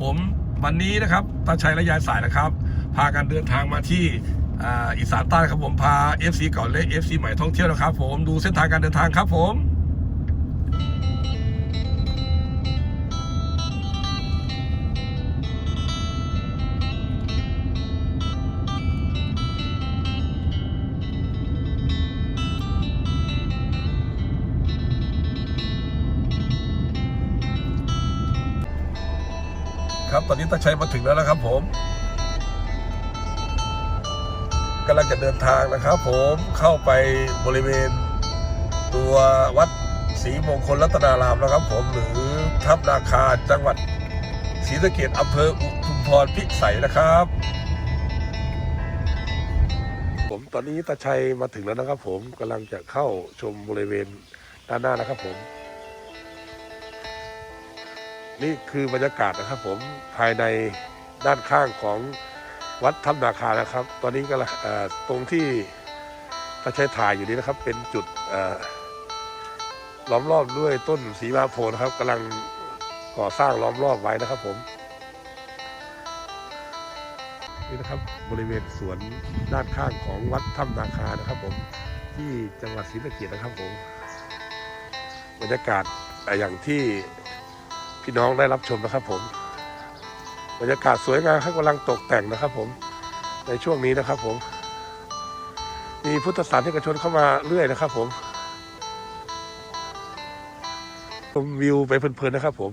ผมวันนี้นะครับตาชัยและยายสายนะครับ พากันเดินทางมาที่อ,อีสานใต้ครับผมพา FC เก่าและ FC ใหม่ท่องเที่ยวนะครับ ผมดูเส้นทางการเดินทางครับผม ตอนนี้ตาชัยมาถึงแล้วนะครับ ผมกำลังจะเดินทางนะครับ ผมเข้าไปบริเวณ ตัววัดศรีมงคลรัตนารามนะครับ ผมหรือทับนาคาจังหวัดศรีสะเกดอำเภออุทุมพรพิสัยนะครับ ผมตอนนี้ตาชัยมาถึงแล้วนะครับ ผมกำลังจะเข้าชมบริเวณด้านหน้านะครับ ผม นี่คือบรรยากาศนะครับผมภายในด้านข้างของวัดถ้ำนาคานะครับ ตอนนี้ก็ตรงที่ตาชัยถ่ายอยู่นี้นะครับ เป็นจุดล้อมรอบด้วยต้นสีมาโพนะครับกำลังก่อสร้างล้อมรอบไว้นะครับผมนี่นะครับบริเวณสวนด้านข้างของวัดถ้ำนาคานะครับ ผมที่จังหวัดศรีสะเกษนะครับผมบรรยากาศอย่างที่ พี่น้องได้รับชมนะครับผมบรรยากาศสวยงามครับกำลังตกแต่งนะครับ ผมในช่วงนี้นะครับ ผม มีพุทธศาสนิกชนเข้ามาเรื่อยนะครับ ผมชมวิวไปเพลินๆนะครับ ผม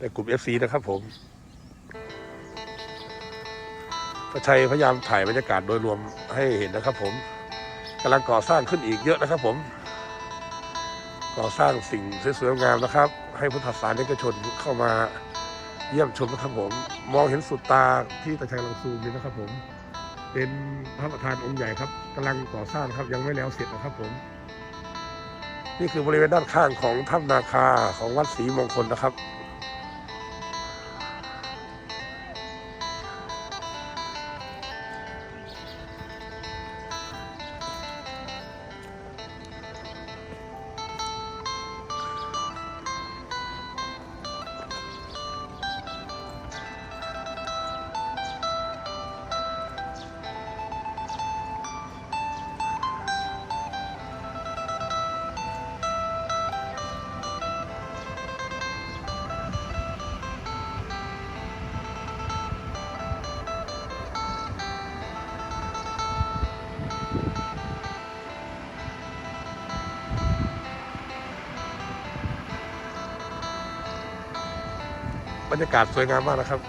ในกลุ่ม FC นะครับ ผมพระชัยพยายามถ่ายบรรยากาศโดยรวมให้เห็นนะครับ ผมกำลังก่อสร้างขึ้นอีกเยอะนะครับ ผม ก่อสร้างสิ่งสวยๆงามนะครับ ให้พุทธศาสนิกชนเข้ามาเยี่ยมชมนะครับผม มองเห็นสุดตาที่ตะชัยลังซูนี่นะครับผม เป็นพระประธานองค์ใหญ่ครับกำลังก่อสร้างครับยังไม่แล้วเสร็จนะครับผม นี่คือบริเวณด้านข้างของถ้ำนาคาของวัดศรีมงคลนะครับ บรรยากาศสวยงามมากนะครับ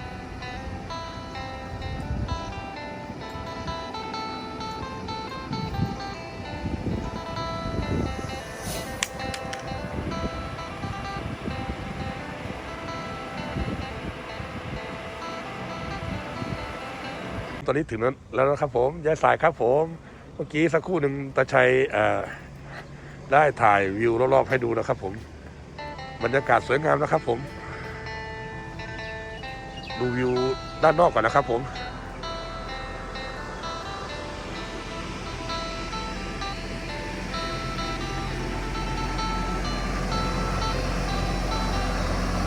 ตอนนี้ถึงแล้วนะครับผมยายสายครับผม เมื่อกี้สักครู่หนึ่งตาชัยได้ถ่ายวิวรอบๆให้ดูนะครับผม บรรยากาศสวยงามนะครับผม ดูวิวด้านนอกก่อนนะครับผม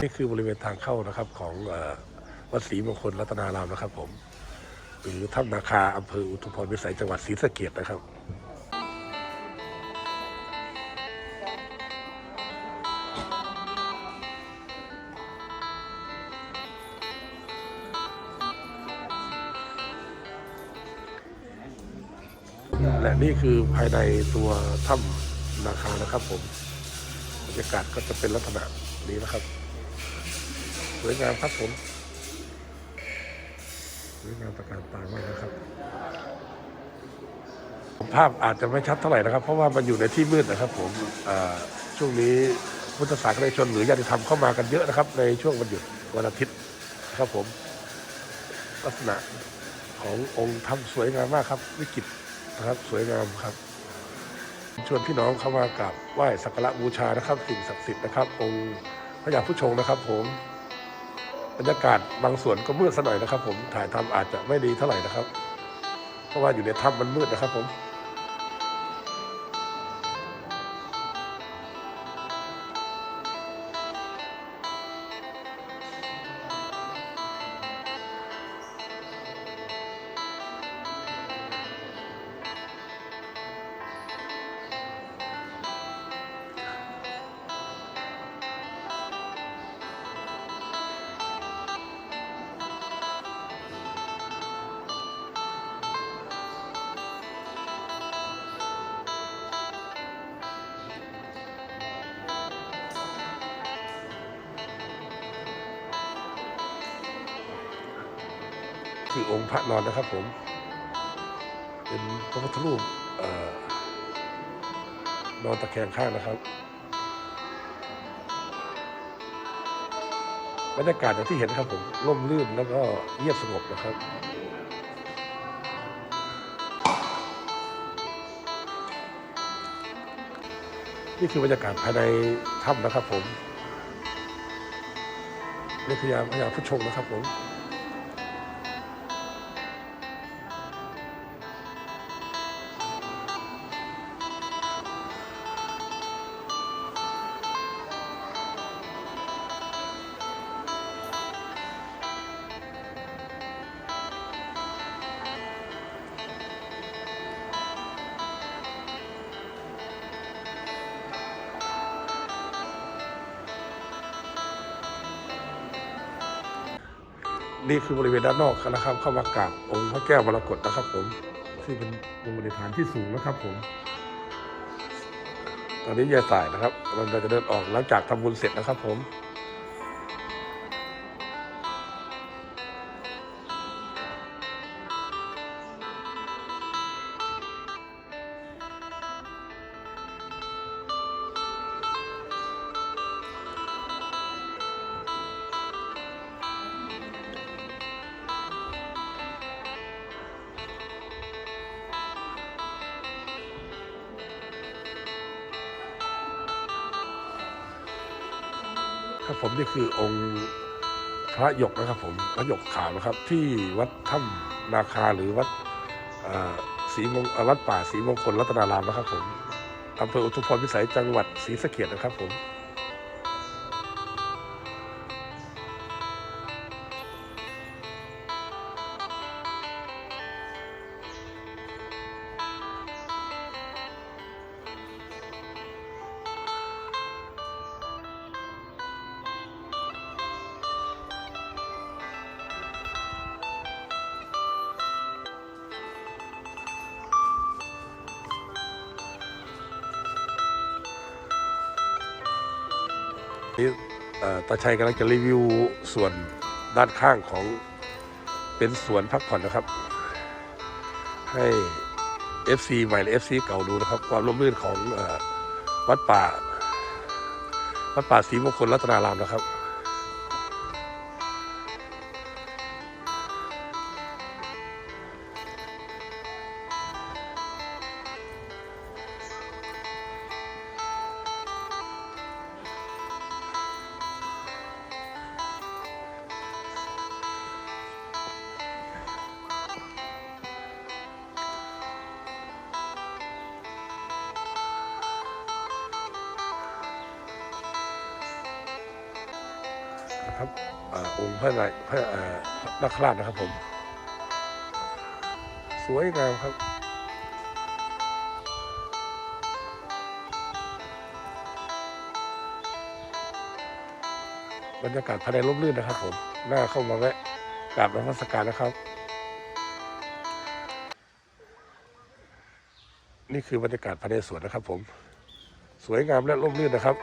นี่คือบริเวณทางเข้านะครับของอวัดศรีมงคลรัตนารามนะครับผมหรือถ้ำนาคาอำเภออุทุมพรวิสัยจังหวัดศรีสะเกดนะครับ นี่คือภายในตัวถ้ำนาคานะครับผมบรรยากาศก็จะเป็นลักษณะนี้นะครับสวยงามครับผมสวยงามตระการตามากนะครับภาพอาจจะไม่ชัดเท่าไหร่นะครับ เพราะว่ามันอยู่ในที่มืดนะครับ ผมอ่าช่วงนี้พุทธศาสนิกชนหรือญาติธรรมเข้ามากันเยอะนะครับ ในช่วงวันหยุดวันอาทิตย์นะครับผม ลักษณะขององค์ถ้ำสวยงามมากครับ วิจิตร นะครับ สวยงามครับ ชวนพี่น้องเข้ามากราบไหว้สักการะบูชานะครับ สิ่งศักดิ์สิทธิ์นะครับองค์พระยาผู้ชงนะครับ ผมบรรยากาศบางส่วนก็มืดซะหน่อยนะครับ ผมถ่ายทำอาจจะไม่ดีเท่าไหร่นะครับ เพราะว่าอยู่ในถ้ำมันมืดนะครับ ผม คือองค์พระนอนนะครับผม เป็นพระพุทธรูปอนอนตะแคงข้างนะครับบรรยากาศอย่างที่เห็นนะครับผมร่มรื่นแล้วก็เงียบสงบนะครับ นี่คือบรรยากาศภายในถ้ำนะครับผมนี่พยายามพยายามผู้ชมนะครับผม นี่คือบริเวณด้านนอกนะครับเข้ามากราบองค์พระแก้วมรกตนะครับ ผมซึ่งเป็นองค์บริฐานที่สูงนะครับผม ตอนนี้ยายสายนะครับเราจะเดินออกหลังจากทำบุญเสร็จนะครับ ผม ครับผมนี่คือองค์พระหยกนะครับผมพระหยกขาวนะครับ ที่วัดถ้ำนาคาหรือวัดศรีมงวัดป่าศรีมงคลรัตนารามนะครับผมอำเภออุทุมพรพิสัยจังหวัดศรีสะเกษนะครับผม นี่ตาชัยกำลังจะรีวิวส่วนด้านข้างของเป็นสวนพักผ่อนนะครับ ให้ FC ใหม่และ FC เก่าดูนะครับ ความร่มรื่นของอวัดป่า วัดป่าศรีมงคลรัตนารามนะครับ ครับอองค์พระนายพระนักราชนะครับผม สวยงามครับบรรยากาศภายในร่มรื่นนะครับผมน่าเข้ามาแวะกราบนมัสการนะครับ นี่คือบรรยากาศภายในสวนนะครับผม สวยงามและร่มรื่นนะครับ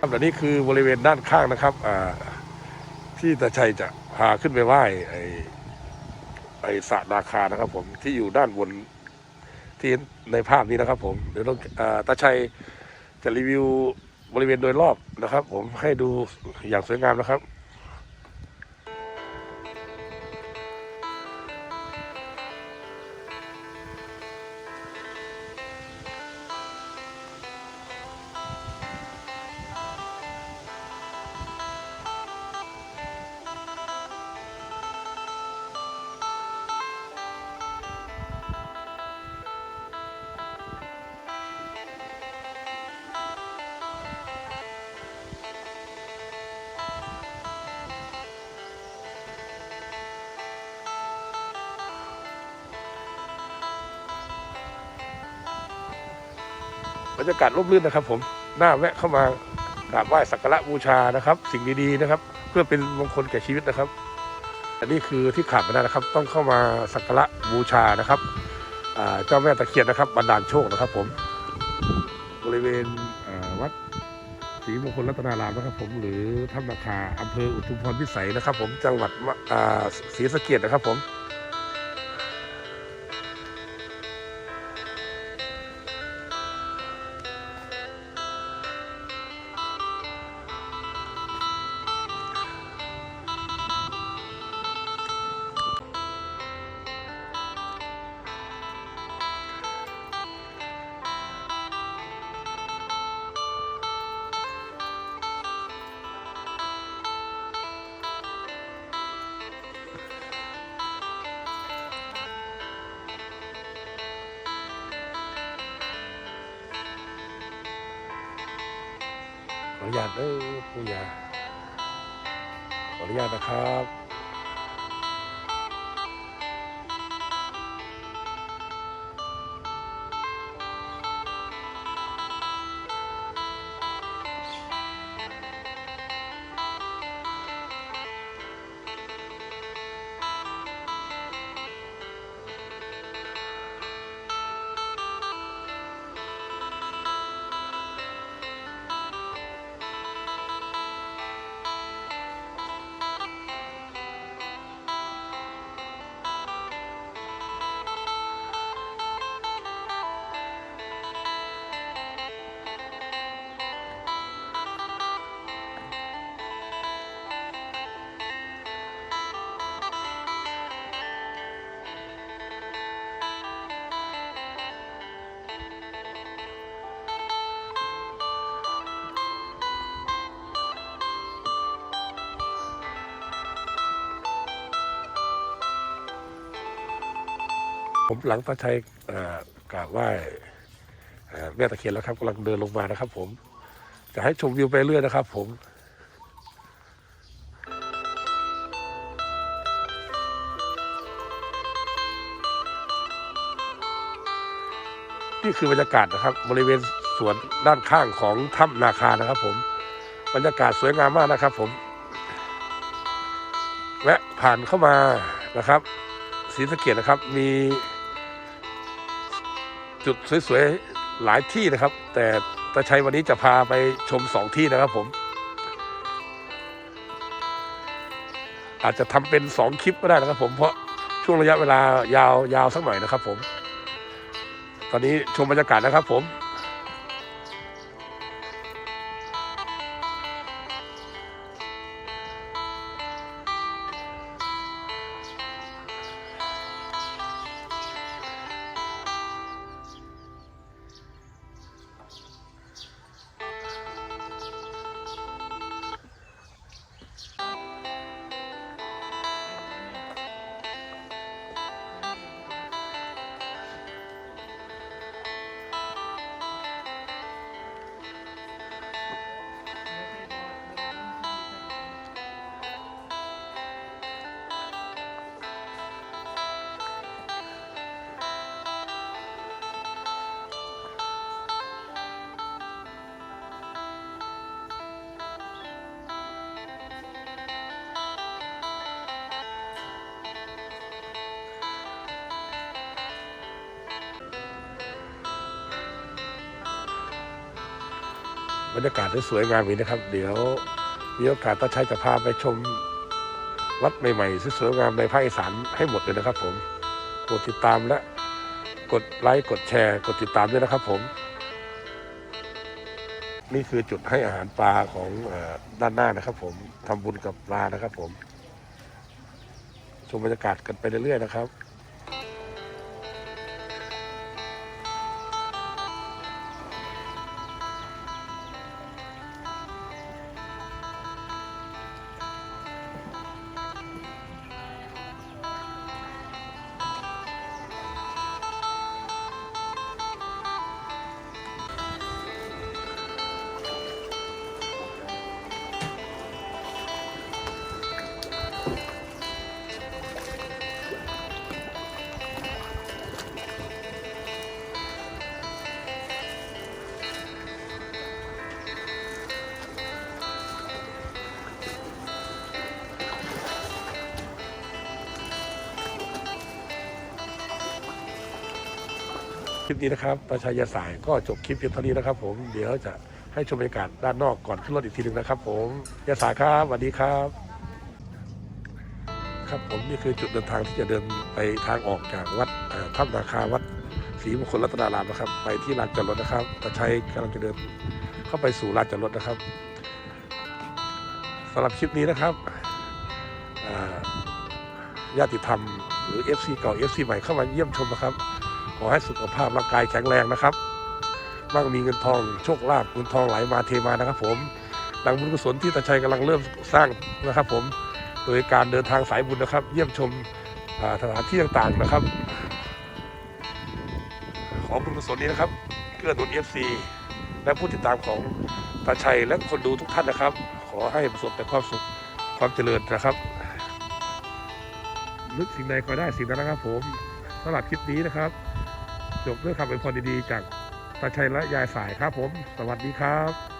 ครับและนี่คือบริเวณด้านข้างนะครับที่ตาชัยจะพาขึ้นไปไหว้ไอ้ไอ้สระนาคานะครับผมที่อยู่ด้านบนที่ในภาพนี้นะครับผมเดี๋ยวต้องอตาชัยจะรีวิวบริเวณโดยรอบนะครับ ผมให้ดูอย่างสวยงามนะครับ บรรยากาศร่มรื่นนะครับ ผมน่าแวะเข้ามากราบไหว้สักการะบูชานะครับ สิ่งดีๆนะครับ เพื่อเป็นมงคลแก่ชีวิตนะครับ อันนี้คือที่ขาดไม่ได้นะครับ ต้องเข้ามาสักการะบูชานะครับเจ้าแม่ตะเคียนนะครับบันดาลโชคนะครับ ผม บริเวณวัดศรีมงคลรัตนารามนะครับ ผมหรือถ้ำนาคาอำเภออุทุมพรพิสัยนะครับ ผมจังหวัดศรีสะเกษนะครับ ผม นุญาตเด้อผู้ใหญ่ขออนุญาตนะครับ ผมหลังตาชัยกราบไหว้แม่ตะเคียนแล้วครับกำลังเดินลงมานะครับผม จะให้ชมวิวไปเรื่อยนะครับผมนี่คือบรรยากาศนะครับ บริเวณสวนด้านข้างของถ้ำนาคานะครับ ผมบรรยากาศสวยงามมากนะครับ ผมแวะผ่านเข้ามานะครับศรีสะเกดนะครับมี จุดสวยๆหลายที่นะครับ แต่ตาชัยวันนี้จะพาไปชมสองที่นะครับผม อาจจะทำเป็นสองคลิปก็ได้นะครับผมเพราะช่วงระยะเวลายาวยาวสักหน่อยนะครับผม ตอนนี้ชมบรรยากาศนะครับผม บรรยากาศที่สวยงามนี้นะครับ เดี๋ยวมีโอกาสตาชัยจะพาไปชมวัดใหม่ๆที่สวยงามในภาคอีสานให้หมดเลยนะครับ ผมกดติดตามและกดไลค์กดแชร์ กดติดตามด้วยนะครับ ผม นี่คือจุดให้อาหารปลาของอด้านหน้านะครับ ผมทำบุญกับปลานะครับ ผมชมบรรยากาศกันไปเรื่อยๆนะครับ คลิปนี้นะครับประชายาสายก็จบคลิปเพียงเท่านี้นะครับ ผมเดี๋ยวจะให้ชมบรรยากาศด้านนอกก่อนขึ้นรถอีกทีหนึ่งนะครับ ผมยาสายครับสวัสดีครับ ครับผมนี่คือจุดเดินทางที่จะเดินไปทางออกจากวัดเอ่อถ้ำนาคาวัดศรีมงคลรัตนารามนะครับ ไปที่ลานจอดรถนะครับตาชัยกำลังจะเดินเข้าไปสู่ลานจอดรถนะครับสำหรับคลิปนี้นะครับญาติธรรมหรือ FC เก่า FC ใหม่เข้ามาเยี่ยมชมนะครับ ขอให้สุขภาพร่างกายแข็งแรงนะครับมั่งมีเงินทองโชคลาภเงินทองไหลมาเทมานะครับ ผมดังบุญกุศลที่ตาชัยกำลังเริ่มสร้างนะครับ ผมโดยการเดินทางสายบุญนะครับ เยี่ยมชมสถานที่ต่างๆนะครับ ขอบุญกุศลนี้นะครับเกื้อหนุนเอฟซีและผู้ติดตามของตาชัยและคนดูทุกท่านนะครับ ขอให้ประสบแต่ความสุขความเจริญนะครับนึกสิ่งใดก็ได้สิ่งนั้นนะครับผมสำหรับคลิปนี้นะครับ จบด้วยคำอวยพรดีๆจากตาชัยและยายสายครับผม สวัสดีครับ